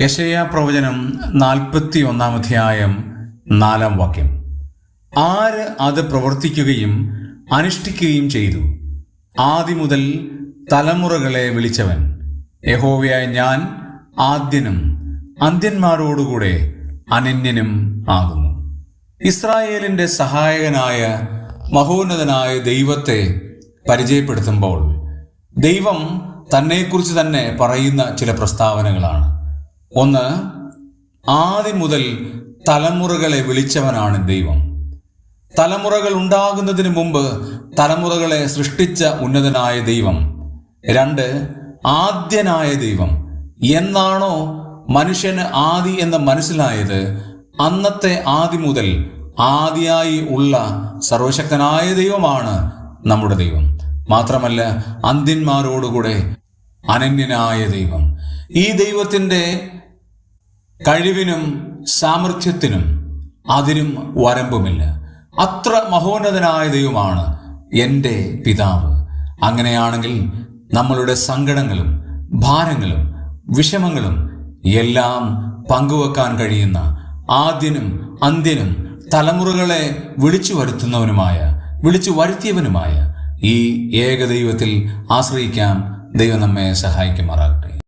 യശയ പ്രവചനം നാൽപ്പത്തി ഒന്നാം അധ്യായം നാലാം വാക്യം. ആര് അത് പ്രവർത്തിക്കുകയും അനുഷ്ഠിക്കുകയും ചെയ്തു? ആദ്യ മുതൽ തലമുറകളെ വിളിച്ചവൻ. യഹോവയായ ഞാൻ ആദ്യനും അന്ത്യന്മാരോടുകൂടെ അനന്യനും ആകുന്നു. ഇസ്രായേലിന്റെ സഹായകനായ മഹോന്നതനായ ദൈവത്തെ പരിചയപ്പെടുത്തുമ്പോൾ ദൈവം തന്നെക്കുറിച്ച് തന്നെ പറയുന്ന ചില പ്രസ്താവനകളാണ്. ഒന്ന് ആദ്യം മുതൽ തലമുറകളെ വിളിച്ചവനാണ് ദൈവം. തലമുറകൾ ഉണ്ടാകുന്നതിന് മുമ്പ് തലമുറകളെ സൃഷ്ടിച്ച ഉന്നതനായ ദൈവം. രണ്ട് ആദ്യനായ ദൈവം. എന്നാണോ മനുഷ്യന് ആദി എന്ന് മനസ്സിലായത്? അന്നത്തെ ആദി മുതൽ ആദിയായി ഉള്ള സർവശക്തനായ ദൈവമാണ് നമ്മുടെ ദൈവം. മാത്രമല്ല അന്ത്യന്മാരോടുകൂടെ അനന്യനായ ദൈവം. ഈ ദൈവത്തിന്റെ കഴിവിനും സാമർഥ്യത്തിനും അതിനും വരമ്പുമില്ല. അത്ര മഹോന്നതനായ ദൈവമാണ് എന്റെ പിതാവ്. അങ്ങനെയാണെങ്കിൽ നമ്മളുടെ സങ്കടങ്ങളും ഭാരങ്ങളും വിഷമങ്ങളും എല്ലാം പങ്കുവെക്കാൻ കഴിയുന്ന ആദ്യനും അന്ത്യനും തലമുറകളെ വിളിച്ചു വരുത്തുന്നവനുമായ വിളിച്ചു വരുത്തിയവനുമായ ഈ ഏകദൈവത്തിൽ ആശ്രയിക്കാം ദൈവം നമ്മെ സഹായിക്കുമാറാകട്ടെ.